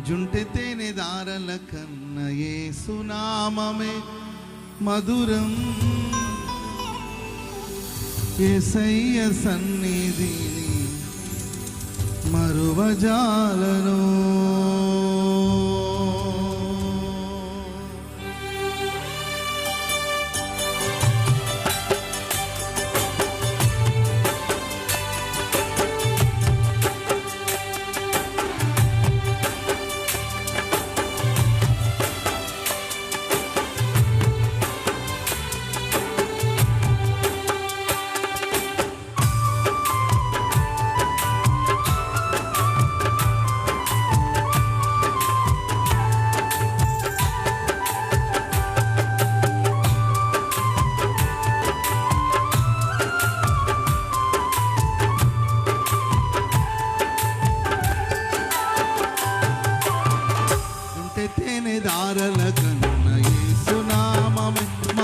జుంటితేనె దారల కన్న ఏసునామమే మధురం. ఏసయ్య సన్నిధిని మరువజాలను.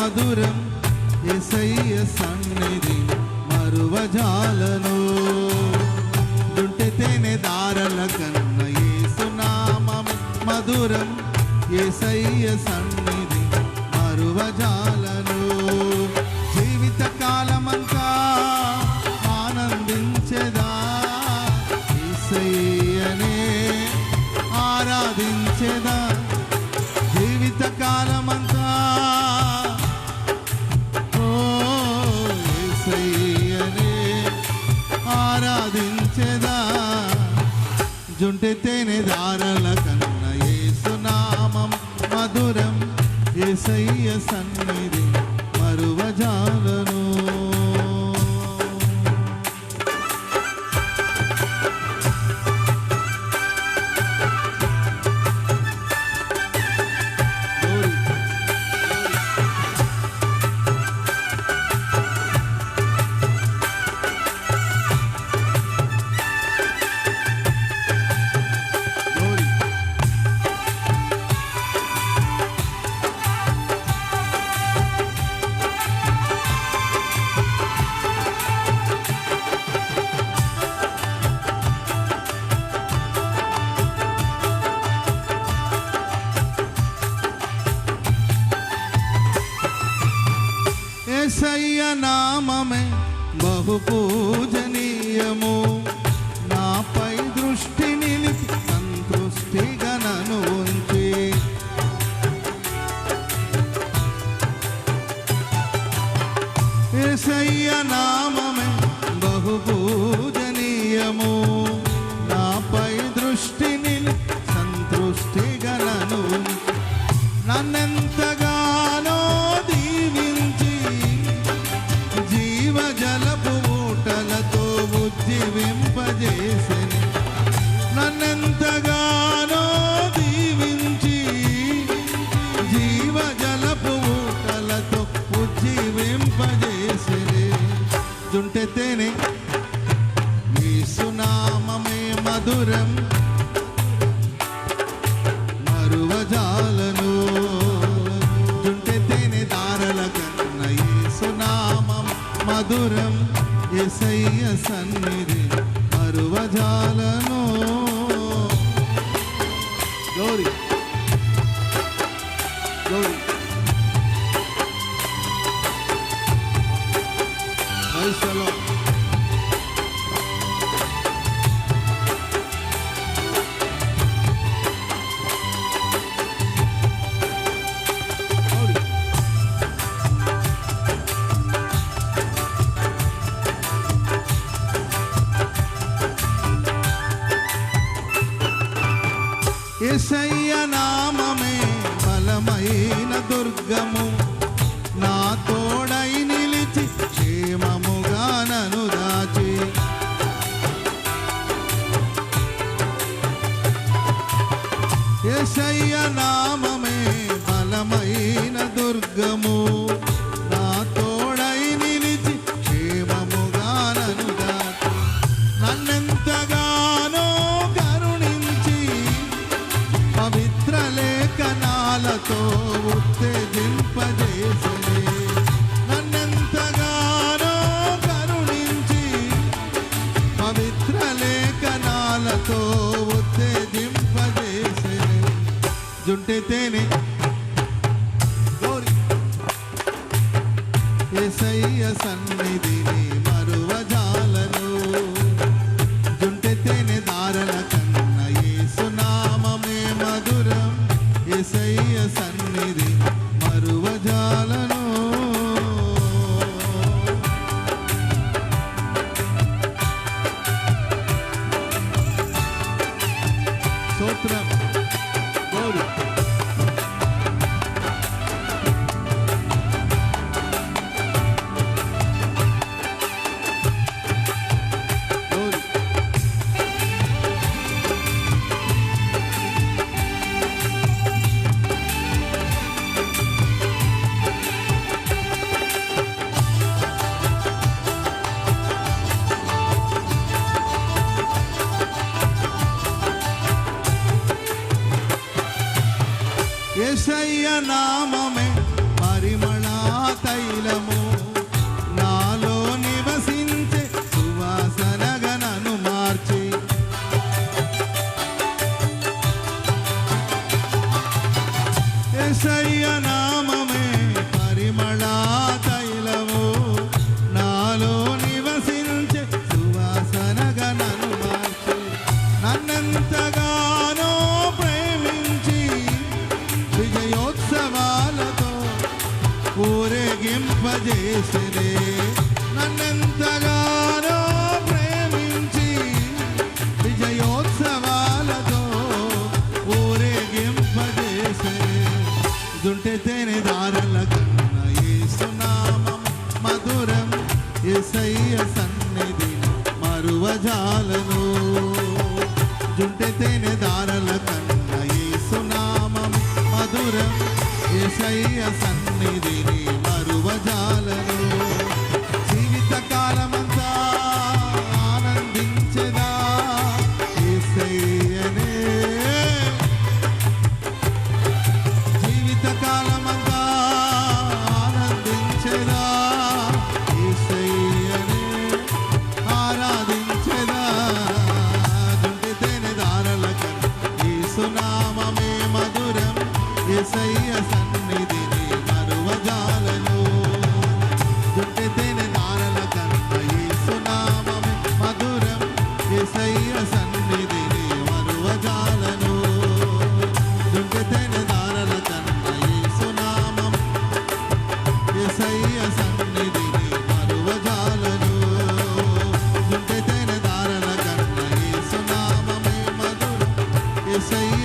మధురం ఎసయ్య సన్నిధి మరువజాలను. దుంటితేనే దారల కన్న ఏసునామం మధురం ఎసయ్య సన్నిధి మరువజాల sun బహుపూజనీయము. జీవింపజేసే ఎసయ్య నామమే బలమైన దుర్గము. నా తోడై నిలిచి క్షేమముగా నను దాచి. ఎసయ్య నామ Oh. மறுவஜால नाम ప్రియ సన్నిధి మరువజాలను. జుంటెతేనె దారల కన్న ఏసునామం మధురం. యశయ్య సన్నిధిని you say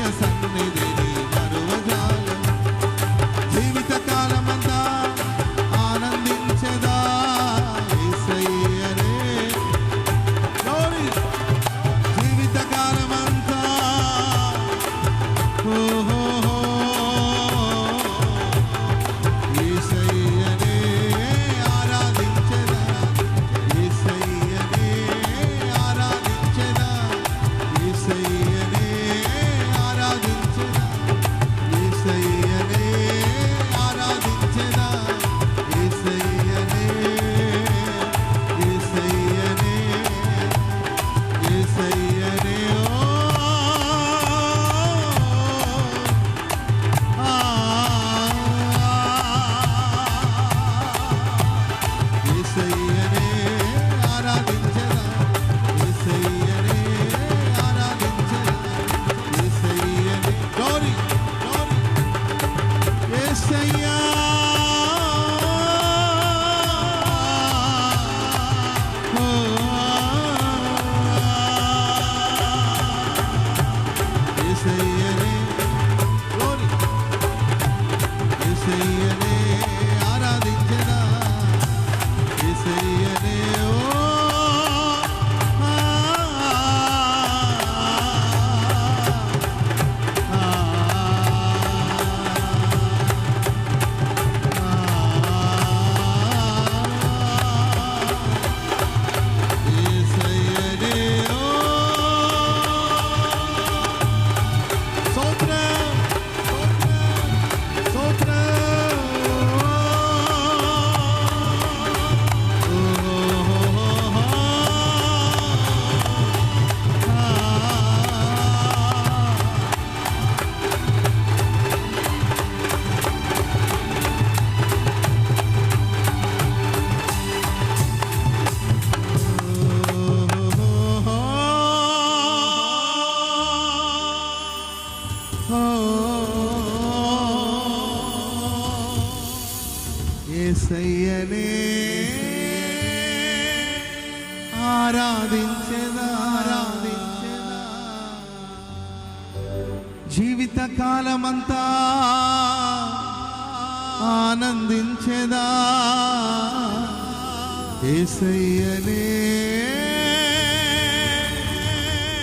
ఏసయ్యనే.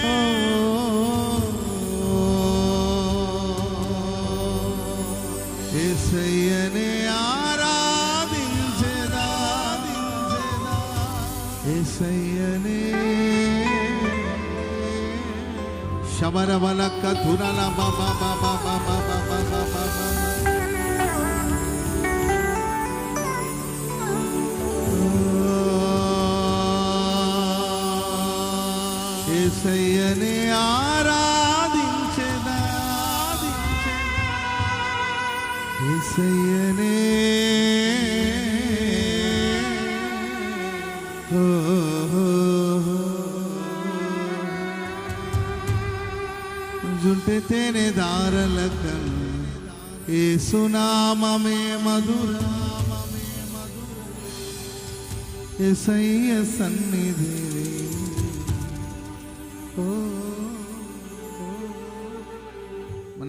ఓ ఏసయ్యనే ఆరాధించెదా ఏసయ్యనే. శబరబలక్క తురల బాబా బాబా బాబా ఏసయ్యనే ఆరాధించెదా ఏసయ్యనే. ఓ జుంటె తేనె దారల కన్ను ఏసునామమే మధుర. ఎసయ్య సన్నిధి.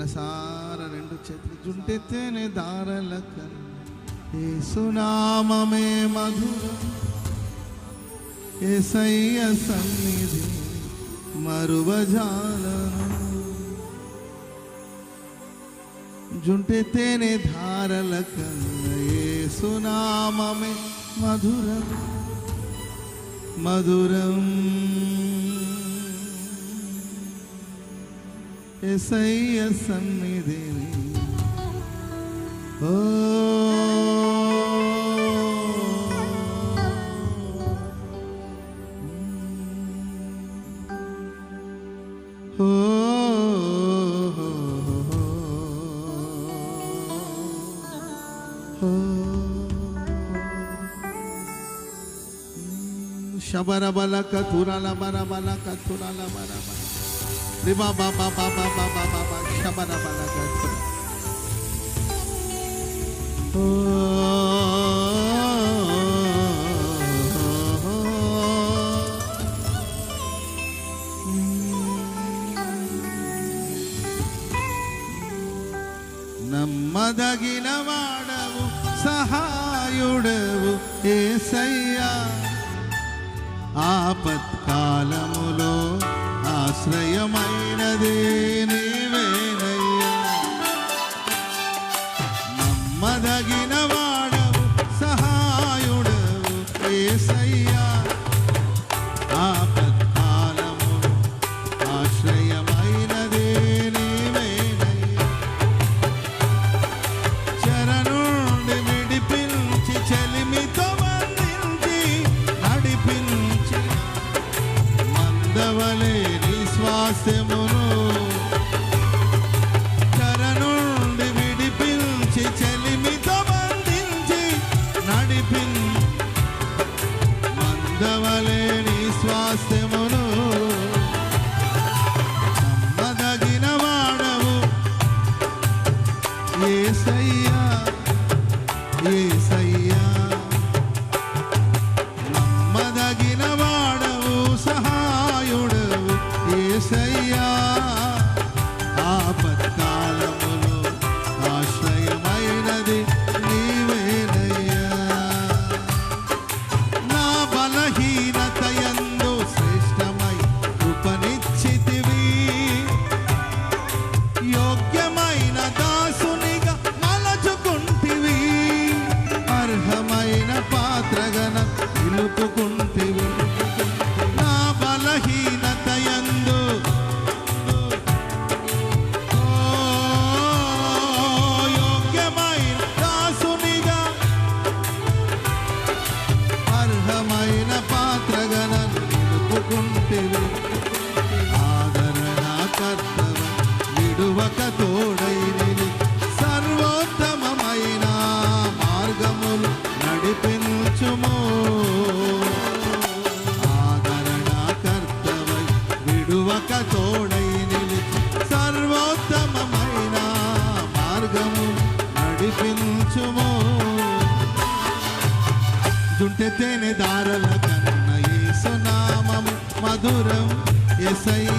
మనసార రెండు చేతులు జుంటె తేనె దారల కన్ను ఏసునామమే మధుర. ఎసయ్య సన్నిధి మరువజాలను. జుంటె తేనె ధారల కన్న సునామమే మధురం. మధురం. Shabara bala ഓ. Shabara balaka bala bara balaka turala bara bara బల రిబా బాబా బాబా బాబా బాబా శబర బల కతుర నమ్మదగిన తేనె దారల కన్న యేసునామం మధురం. ఎసై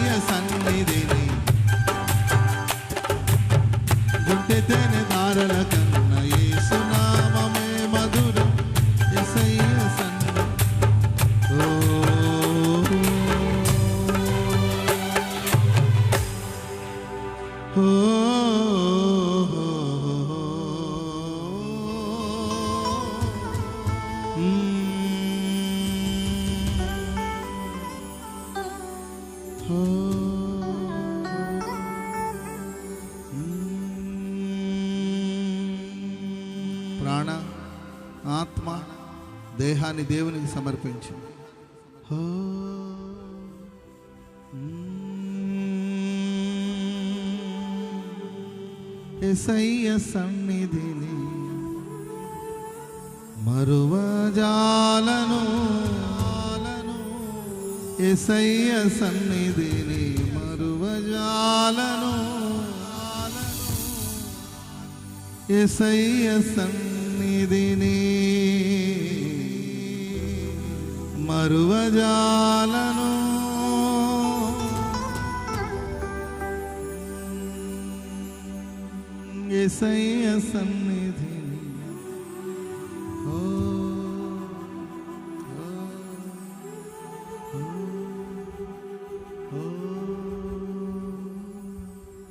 ప్రాణ ఆత్మ దేహాన్ని దేవునికి సమర్పించు. ఎసయ్య సన్నిధిని మరువజాలను ఎసయ్య సన్నిధిని మరువజాలను. ఎసయ్య సన్నిధిని మరువజాలను. ఎసయ్య సన్నిధి